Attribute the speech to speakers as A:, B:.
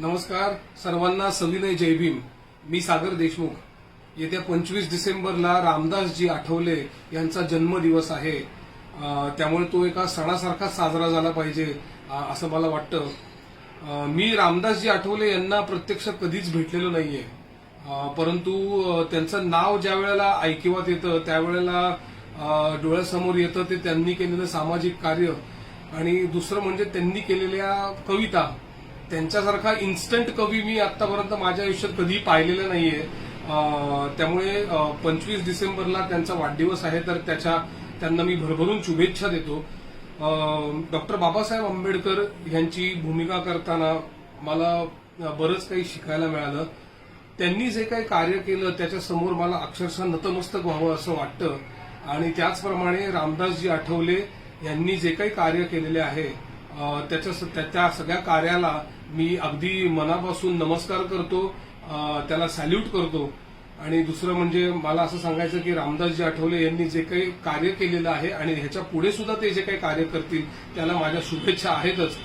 A: नमस्कार. सर्वांना सविनय जय भीम. मी सागर देशमुख. येत्या पंचवीस डिसेंबरला रामदासजी आठवले यांचा जन्मदिवस आहे. त्यामुळे तो एका सणासारखाच साजरा झाला पाहिजे असं मला वाटतं. मी रामदासजी आठवले यांना प्रत्यक्ष कधीच भेटलेलो नाहीये. परंतु त्यांचं नाव ज्या वेळेला ऐकिवात येतं त्यावेळेला डोळ्यासमोर येतं ते त्यांनी केलेलं सामाजिक कार्य आणि दुसरं म्हणजे त्यांनी केलेल्या कविता त्यांच्यासारखा इन्स्टंट कवी मी आतापर्यंत माझ्या आयुष्यात कधीही पाहिलेला नाहीये. त्यामुळे पंचवीस डिसेंबरला त्यांचा वाढदिवस आहे तर त्याच्या त्यांना मी भरभरून शुभेच्छा देतो. डॉक्टर बाबासाहेब आंबेडकर यांची भूमिका करताना मला बरंच काही शिकायला मिळालं. त्यांनी जे काही कार्य केलं त्याच्यासमोर मला अक्षरशः नतमस्तक व्हावं असं वाटतं. आणि त्याचप्रमाणे रामदासजी आठवले यांनी जे काही कार्य केलेले आहे त्याच्या त्या- त्या सगळ्या कार्याला मी अगदी मनापासून नमस्कार करतो त्याला सॅल्यूट करतो. आणि दुसरं म्हणजे मला असं सांगायचं की रामदासजी आठवले यांनी जे काही कार्य केलेलं आहे आणि ह्याच्या पुढे सुद्धा ते जे काही कार्य करतील त्याला माझ्या शुभेच्छा आहेतच.